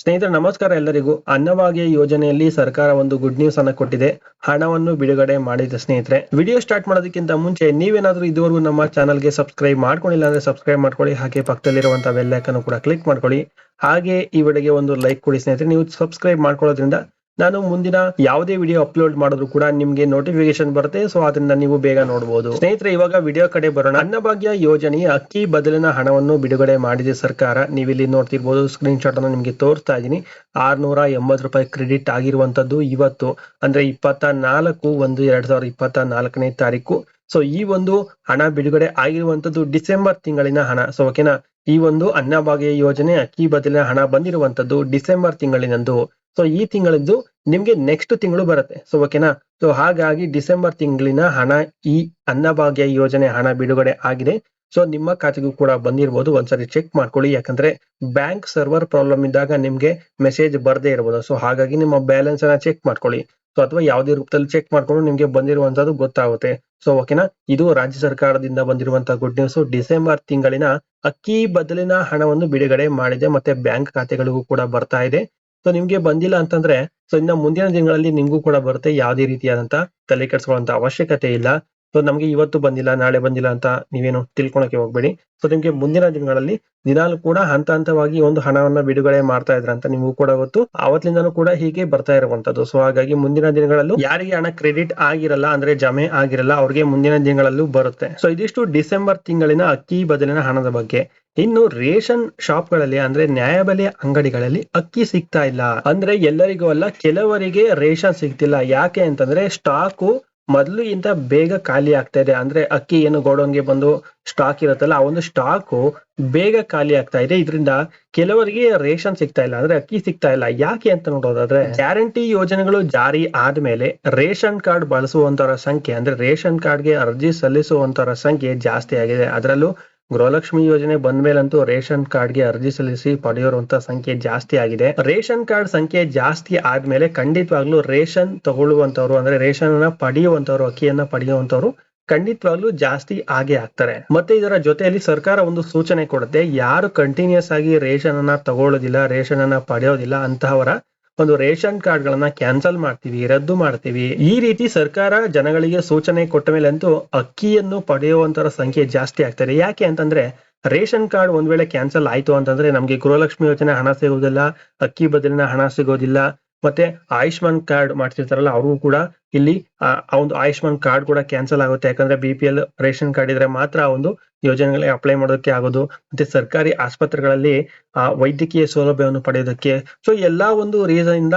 ಸ್ನೇಹಿತರೆ, ನಮಸ್ಕಾರ ಎಲ್ಲರಿಗೂ. ಅನ್ನಭಾಗ್ಯ ಯೋಜನೆಯಲ್ಲಿ ಸರ್ಕಾರ ಒಂದು ಗುಡ್ ನ್ಯೂಸ್ ಅನ್ನ ಕೊಟ್ಟಿದೆ. ಹಣವನ್ನು ಬಿಡುಗಡೆ ಮಾಡಿದ ಸ್ನೇಹಿತರೆ. ವಿಡಿಯೋ ಸ್ಟಾರ್ಟ್ ಮಾಡೋದಕ್ಕಿಂತ ಮುಂಚೆ ನೀವೇನಾದ್ರೂ ಇದುವರೆಗೂ ನಮ್ಮ ಚಾನಲ್ಗೆ ಸಬ್ಸ್ಕ್ರೈಬ್ ಮಾಡ್ಕೊಂಡಿಲ್ಲ ಅಂದ್ರೆ ಸಬ್ಸ್ಕ್ರೈಬ್ ಮಾಡ್ಕೊಳ್ಳಿ. ಹಾಗೆ ಪಕ್ಕದಲ್ಲಿರುವಂತಹ ಬೆಲ್ ಕೂಡ ಕ್ಲಿಕ್ ಮಾಡ್ಕೊಳ್ಳಿ. ಹಾಗೆ ಈ ವಿಡಿಯೋಗೆ ಒಂದು ಲೈಕ್ ಕೊಡಿ ಸ್ನೇಹಿತರೆ. ನೀವು ಸಬ್ಸ್ಕ್ರೈಬ್ ಮಾಡ್ಕೊಳ್ಳೋದ್ರಿಂದ ನಾನು ಮುಂದಿನ ಯಾವುದೇ ವಿಡಿಯೋ ಅಪ್ಲೋಡ್ ಮಾಡಿದ್ರು ಕೂಡ ನಿಮ್ಗೆ ನೋಟಿಫಿಕೇಶನ್ ಬರುತ್ತೆ. ಸೊ ಅದನ್ನ ನೀವು ಬೇಗ ನೋಡಬಹುದು ಸ್ನೇಹಿತರೆ, ಇವಾಗ ವಿಡಿಯೋ ಕಡೆ ಬರೋಣ. ಅನ್ನಭಾಗ್ಯ ಯೋಜನೆ ಅಕ್ಕಿ ಬದಲಿನ ಹಣವನ್ನು ಬಿಡುಗಡೆ ಮಾಡಿದೆ ಸರ್ಕಾರ. ನೀವಿಲ್ಲಿ ನೋಡ್ತಿರ್ಬೋದು ಸ್ಕ್ರೀನ್ ಶಾಟ್ ಅನ್ನು ನಿಮ್ಗೆ ತೋರಿಸ್ತಾ ಇದ್ದೀನಿ. ಆರ್ನೂರ ರೂಪಾಯಿ ಕ್ರೆಡಿಟ್ ಆಗಿರುವಂತದ್ದು ಇವತ್ತು. ಅಂದ್ರೆ ಇಪ್ಪತ್ತ ನಾಲ್ಕು ಒಂದು ಎರಡ್ ಸಾವಿರದ ಇಪ್ಪತ್ತ ನಾಲ್ಕನೇ ತಾರೀಕು. ಸೊ ಈ ಒಂದು ಹಣ ಬಿಡುಗಡೆ ಆಗಿರುವಂತದ್ದು ಡಿಸೆಂಬರ್ ತಿಂಗಳಿನ ಹಣ. ಸೊ ಓಕೆನಾ ಈ ಒಂದು ಅನ್ನಭಾಗ್ಯ ಯೋಜನೆ, ಅಕ್ಕಿ ಬದಲಿನ ಹಣ ಬಂದಿರುವಂತದ್ದು ಡಿಸೆಂಬರ್ ತಿಂಗಳಿನಂದು. ಸೊ ಈ ತಿಂಗಳಿದ್ದು ನಿಮ್ಗೆ ನೆಕ್ಸ್ಟ್ ತಿಂಗಳು ಬರುತ್ತೆ. ಸೊ ಓಕೆನಾ ಸೊ ಹಾಗಾಗಿ ಡಿಸೆಂಬರ್ ತಿಂಗಳಿನ ಹಣ, ಈ ಅನ್ನಭಾಗ್ಯ ಯೋಜನೆ ಹಣ ಬಿಡುಗಡೆ ಆಗಿದೆ. ಸೊ ನಿಮ್ಮ ಖಾತೆಗೂ ಕೂಡ ಬಂದಿರಬಹುದು ಒಂದ್ಸರಿ ಚೆಕ್ ಮಾಡ್ಕೊಳ್ಳಿ. ಯಾಕಂದ್ರೆ ಬ್ಯಾಂಕ್ ಸರ್ವರ್ ಪ್ರಾಬ್ಲಮ್ ಇದ್ದಾಗ ನಿಮ್ಗೆ ಮೆಸೇಜ್ ಬರದೇ ಇರಬಹುದು ಸೊ ಹಾಗಾಗಿ ನಿಮ್ಮ ಬ್ಯಾಲೆನ್ಸ್ ಅನ್ನ ಚೆಕ್ ಮಾಡ್ಕೊಳ್ಳಿ. ಸೊ ಅಥವಾ ಯಾವುದೇ ರೂಪದಲ್ಲಿ ಚೆಕ್ ಮಾಡ್ಕೊಂಡು ನಿಮ್ಗೆ ಬಂದಿರುವಂತದ್ದು ಗೊತ್ತಾಗುತ್ತೆ. ಸೊ ಓಕೆನಾ ಇದು ರಾಜ್ಯ ಸರ್ಕಾರದಿಂದ ಬಂದಿರುವಂತಹ ಗುಡ್ ನ್ಯೂಸ್ ಡಿಸೆಂಬರ್ ತಿಂಗಳಿನ ಅಕ್ಕಿ ಬದಲಿನ ಹಣವನ್ನು ಬಿಡುಗಡೆ ಮಾಡಿದೆ. ಮತ್ತೆ ಬ್ಯಾಂಕ್ ಖಾತೆಗಳಿಗೂ ಕೂಡ ಬರ್ತಾ ಇದೆ. ಸೊ ನಿಮ್ಗೆ ಬಂದಿಲ್ಲ ಅಂತಂದ್ರೆ ಸೊ ಇನ್ನ ಮುಂದಿನ ದಿನಗಳಲ್ಲಿ ನಿಮ್ಗೂ ಕೂಡ ಬರುತ್ತೆ. ಯಾವುದೇ ರೀತಿಯಾದಂತಹ ತಲೆ ಕೆಡಿಸ್ಕೊಳ್ಳುವಂತ ಅವಶ್ಯಕತೆ ಇಲ್ಲ. ಸೊ ನಮಗೆ ಇವತ್ತು ಬಂದಿಲ್ಲ, ನಾಳೆ ಬಂದಿಲ್ಲ ಅಂತ ನೀವೇನು ತಿಳ್ಕೊಳಕ್ಕೆ ಹೋಗ್ಬೇಡಿ. ಸೊ ನಿಮ್ಗೆ ಮುಂದಿನ ದಿನಗಳಲ್ಲಿ ದಿನಾಲು ಕೂಡ ಹಂತ ಹಂತವಾಗಿ ಒಂದು ಹಣವನ್ನ ಬಿಡುಗಡೆ ಮಾಡ್ತಾ ಇದ್ರಂತ ನಿಮಗೂ ಕೂಡ ಗೊತ್ತು. ಅವತ್ತಿಂದನೂ ಕೂಡ ಹೀಗೆ ಬರ್ತಾ ಇರುವಂತದ್ದು. ಸೊ ಹಾಗಾಗಿ ಮುಂದಿನ ದಿನಗಳಲ್ಲೂ ಯಾರಿಗೆ ಹಣ ಕ್ರೆಡಿಟ್ ಆಗಿರಲ್ಲ, ಅಂದ್ರೆ ಜಮೆ ಆಗಿರಲ್ಲ, ಅವ್ರಿಗೆ ಮುಂದಿನ ದಿನಗಳಲ್ಲೂ ಬರುತ್ತೆ. ಸೊ ಇದಿಷ್ಟು ಡಿಸೆಂಬರ್ ತಿಂಗಳಿನ ಅಕ್ಕಿ ಬದಲಿನ ಹಣದ ಬಗ್ಗೆ. ಇನ್ನು ರೇಷನ್ ಶಾಪ್ಗಳಲ್ಲಿ ಅಂದ್ರೆ ನ್ಯಾಯಬೆಲೆ ಅಂಗಡಿಗಳಲ್ಲಿ ಅಕ್ಕಿ ಸಿಗ್ತಾ ಇಲ್ಲ. ಅಂದ್ರೆ ಎಲ್ಲರಿಗೂ ಅಲ್ಲ, ಕೆಲವರಿಗೆ ರೇಷನ್ ಸಿಗ್ತಿಲ್ಲ. ಯಾಕೆ ಅಂತಂದ್ರೆ, ಸ್ಟಾಕು ಮೊದಲು ಇಂತ ಬೇಗ ಖಾಲಿ ಆಗ್ತಾ ಇದೆ. ಅಂದ್ರೆ ಅಕ್ಕಿ ಏನು ಗೋಡೌನ್ಗೆ ಬಂದು ಸ್ಟಾಕ್ ಇರುತ್ತಲ್ಲ ಆ ಒಂದು ಸ್ಟಾಕು ಬೇಗ ಖಾಲಿ ಆಗ್ತಾ ಇದೆ. ಇದರಿಂದ ಕೆಲವರಿಗೆ ರೇಷನ್ ಸಿಗ್ತಾ ಇಲ್ಲ. ಅಂದ್ರೆ ಅಕ್ಕಿ ಸಿಗ್ತಾ ಇಲ್ಲ. ಯಾಕೆ ಅಂತ ನೋಡೋದಾದ್ರೆ ಗ್ಯಾರಂಟಿ ಯೋಜನೆಗಳು ಜಾರಿ ಆದ್ಮೇಲೆ ರೇಷನ್ ಕಾರ್ಡ್ ಬಳಸುವಂತವರ ಸಂಖ್ಯೆ ಅಂದ್ರೆ ರೇಷನ್ ಕಾರ್ಡ್ಗೆ ಅರ್ಜಿ ಸಲ್ಲಿಸುವಂತವರ ಸಂಖ್ಯೆ ಜಾಸ್ತಿ ಆಗಿದೆ. ಅದರಲ್ಲೂ ಗೃಹಲಕ್ಷ್ಮಿ ಯೋಜನೆ ಬಂದ್ಮೇಲಂತೂ ರೇಷನ್ ಕಾರ್ಡ್ಗೆ ಅರ್ಜಿ ಸಲ್ಲಿಸಿ ಪಡೆಯುವಂತ ಸಂಖ್ಯೆ ಜಾಸ್ತಿ ಆಗಿದೆ. ರೇಷನ್ ಕಾರ್ಡ್ ಸಂಖ್ಯೆ ಜಾಸ್ತಿ ಆದ್ಮೇಲೆ ಖಂಡಿತವಾಗ್ಲೂ ರೇಷನ್ ತಗೊಳ್ಳುವಂತವ್ರು ಅಂದ್ರೆ ರೇಷನ್ ಅನ್ನ ಪಡೆಯುವಂತವ್ರು, ಅಕ್ಕಿಯನ್ನ ಪಡೆಯುವಂತವ್ರು ಖಂಡಿತವಾಗ್ಲೂ ಜಾಸ್ತಿ ಆಗೇ ಆಗ್ತಾರೆ. ಮತ್ತೆ ಇದರ ಜೊತೆಯಲ್ಲಿ ಸರ್ಕಾರ ಒಂದು ಸೂಚನೆ ಕೊಡುತ್ತೆ, ಯಾರು ಕಂಟಿನ್ಯೂಸ್ ಆಗಿ ರೇಷನ್ ಅನ್ನ ತಗೊಳ್ಳೋದಿಲ್ಲ ರೇಷನ್ ಅನ್ನ ಪಡೆಯೋದಿಲ್ಲ ಅಂತಹವರ ಒಂದು ರೇಷನ್ ಕಾರ್ಡ್ ಗಳನ್ನ ಕ್ಯಾನ್ಸಲ್ ಮಾಡ್ತೀವಿ, ರದ್ದು ಮಾಡ್ತೀವಿ. ಈ ರೀತಿ ಸರ್ಕಾರ ಜನಗಳಿಗೆ ಸೂಚನೆ ಕೊಟ್ಟ ಮೇಲೆ ಅಂತೂ ಅಕ್ಕಿಯನ್ನು ಪಡೆಯುವಂತರ ಸಂಖ್ಯೆ ಜಾಸ್ತಿ ಆಗ್ತಾರೆ ಯಾಕೆ ಅಂತಂದ್ರೆ ರೇಷನ್ ಕಾರ್ಡ್ ಒಂದ್ ವೇಳೆ ಕ್ಯಾನ್ಸಲ್ ಆಯ್ತು ಅಂತಂದ್ರೆ ನಮ್ಗೆ ಗೃಹಲಕ್ಷ್ಮಿ ಯೋಜನೆ ಹಣ ಸಿಗೋದಿಲ್ಲ, ಅಕ್ಕಿ ಬದಲಿನ ಹಣ ಸಿಗೋದಿಲ್ಲ ಮತ್ತೆ ಆಯುಷ್ಮಾನ್ ಕಾರ್ಡ್ ಮಾಡ್ತಿರ್ತಾರಲ್ಲ, ಅವ್ರಿಗೂ ಕೂಡ ಇಲ್ಲಿ, ಆ ಒಂದು ಆಯುಷ್ಮಾನ್ ಕಾರ್ಡ್ ಕೂಡ ಕ್ಯಾನ್ಸಲ್ ಆಗುತ್ತೆ. ಯಾಕಂದ್ರೆ B P L ration card ಇದ್ರೆ ಮಾತ್ರ ಆ ಒಂದು ಯೋಜನೆಗಳಿಗೆ ಅಪ್ಲೈ ಮಾಡೋದಕ್ಕೆ ಆಗೋದು. ಮತ್ತೆ ಸರ್ಕಾರಿ ಆಸ್ಪತ್ರೆಗಳಲ್ಲಿ, ಆ, ವೈದ್ಯಕೀಯ ಸೌಲಭ್ಯವನ್ನು ಪಡೆಯೋದಕ್ಕೆ. ಸೊ ಎಲ್ಲಾ ಒಂದು ರೀಸನ್ ಇಂದ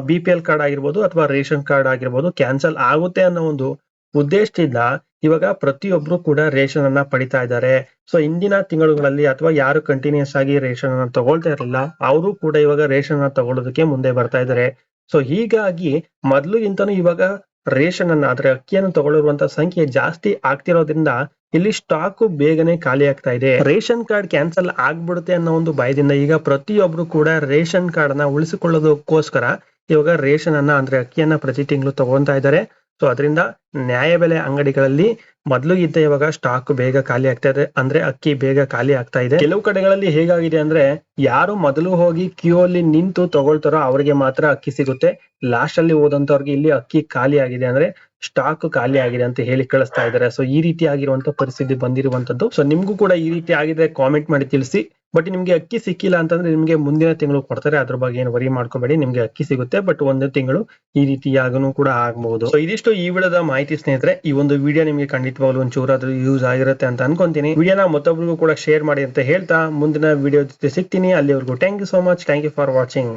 ಬಿ ಪಿ ಎಲ್ ಕಾರ್ಡ್ ಆಗಿರ್ಬೋದು ಅಥವಾ ರೇಷನ್ ಕಾರ್ಡ್ ಆಗಿರ್ಬೋದು ಕ್ಯಾನ್ಸಲ್ ಆಗುತ್ತೆ ಅನ್ನೋ ಒಂದು ಉದ್ದೇಶದಿಂದ ಇವಾಗ ಪ್ರತಿಯೊಬ್ರು ಕೂಡ ರೇಷನ್ ಅನ್ನ ಪಡಿತಾ ಇದ್ದಾರೆ. ಸೊ ಇಂದಿನ ತಿಂಗಳುಗಳಲ್ಲಿ ಅಥವಾ ಯಾರು ಕಂಟಿನ್ಯೂಸ್ ಆಗಿ ರೇಷನ್ ಅನ್ನ ತಗೊಳ್ತಾ ಇರಲಿಲ್ಲ, ಅವರು ಕೂಡ ಇವಾಗ ರೇಷನ್ ಅನ್ನ ತಗೊಳ್ಳೋದಕ್ಕೆ ಮುಂದೆ ಬರ್ತಾ ಇದ್ದಾರೆ. ಸೊ ಹೀಗಾಗಿ ಮೊದ್ಲು ಇಂತನೂ ಇವಾಗ ರೇಷನ್ ಅನ್ನ ಅಂದ್ರೆ ಅಕ್ಕಿಯನ್ನು ತಗೊಳ್ಳಿರುವಂತ ಸಂಖ್ಯೆ ಜಾಸ್ತಿ ಆಗ್ತಿರೋದ್ರಿಂದ ಇಲ್ಲಿ ಸ್ಟಾಕ್ ಬೇಗನೆ ಖಾಲಿ ಆಗ್ತಾ ಇದೆ. ರೇಷನ್ ಕಾರ್ಡ್ ಕ್ಯಾನ್ಸಲ್ ಆಗ್ಬಿಡುತ್ತೆ ಅನ್ನೋ ಒಂದು ಭಯದಿಂದ ಈಗ ಪ್ರತಿಯೊಬ್ರು ಕೂಡ ರೇಷನ್ ಕಾರ್ಡ್ನ ಉಳಿಸಿಕೊಳ್ಳೋದಕ್ಕೋಸ್ಕರ ಇವಾಗ ರೇಷನ್ ಅನ್ನ ಅಂದ್ರೆ ಅಕ್ಕಿಯನ್ನ ಪ್ರತಿ ತಿಂಗಳು ತಗೊಂತಾ ಇದ್ದಾರೆ. ಸೊ ಅದರಿಂದ ನ್ಯಾಯಬೆಲೆ ಅಂಗಡಿಗಳಲ್ಲಿ ಮೊದಲು ಇದ್ದ ಇವಾಗ ಸ್ಟಾಕ್ ಬೇಗ ಖಾಲಿ ಆಗ್ತಾ ಇದೆ. ಅಂದ್ರೆ ಅಕ್ಕಿ ಬೇಗ ಖಾಲಿ ಆಗ್ತಾ ಇದೆ. ಕೆಲವು ಕಡೆಗಳಲ್ಲಿ ಹೇಗಾಗಿದೆ ಅಂದ್ರೆ ಯಾರು ಮೊದಲು ಹೋಗಿ ಕ್ಯೂ ಅಲ್ಲಿ ನಿಂತು ತಗೊಳ್ತಾರೋ ಅವರಿಗೆ ಮಾತ್ರ ಅಕ್ಕಿ ಸಿಗುತ್ತೆ. ಲಾಸ್ಟ್ ಅಲ್ಲಿ ಹೋದಂತವ್ರಿಗೆ ಇಲ್ಲಿ ಅಕ್ಕಿ ಖಾಲಿ ಆಗಿದೆ ಅಂದ್ರೆ ಸ್ಟಾಕ್ ಖಾಲಿ ಆಗಿದೆ ಅಂತ ಹೇಳಿ ಕಳಿಸ್ತಾ ಇದ್ದಾರೆ. ಸೊ ಈ ರೀತಿ ಆಗಿರುವಂತ ಪರಿಸ್ಥಿತಿ ಬಂದಿರುವಂತದ್ದು. ಸೊ ನಿಮ್ಗೂ ಕೂಡ ಈ ರೀತಿ ಆಗಿದೆ ಕಾಮೆಂಟ್ ಮಾಡಿ ತಿಳಿಸಿ. ಬಟ್ ನಿಮ್ಗೆ ಅಕ್ಕಿ ಸಿಕ್ಕಿಲ್ಲ ಅಂತಂದ್ರೆ ನಿಮ್ಗೆ ಮುಂದಿನ ತಿಂಗಳು ಕೊಡ್ತಾರೆ. ಅದ್ರ ಬಗ್ಗೆ ಏನು ವರಿ ಮಾಡ್ಕೋಬೇಡಿ. ನಿಮ್ಗೆ ಅಕ್ಕಿ ಸಿಗುತ್ತೆ. ಬಟ್ ಒಂದು ತಿಂಗಳು ಈ ರೀತಿಯಾಗನು ಕೂಡ ಆಗಬಹುದು ಸೊ ಇದಿಷ್ಟು ಈ ವಿಡಿಯೋದ ಮಾಹಿತಿ ಸ್ನೇಹಿತರೆ. ಈ ಒಂದು ವಿಡಿಯೋ ನಿಮ್ಗೆ ಖಂಡಿತವಾಗ್ಲೂ ಒಂಚೂರಾದ್ರೂ ಯೂಸ್ ಆಗಿರುತ್ತೆ ಅಂತ ಅನ್ಕೊಂತೀನಿ. ವಿಡಿಯೋನ ಮತ್ತೊಬ್ರಿಗೂ ಕೂಡ ಶೇರ್ ಮಾಡಿ ಅಂತ ಹೇಳ್ತಾ ಮುಂದಿನ ವಿಡಿಯೋ ಜೊತೆ ಸಿಗ್ತೀನಿ. ಅಲ್ಲಿವರೆಗೂ thank you so much thank you for watching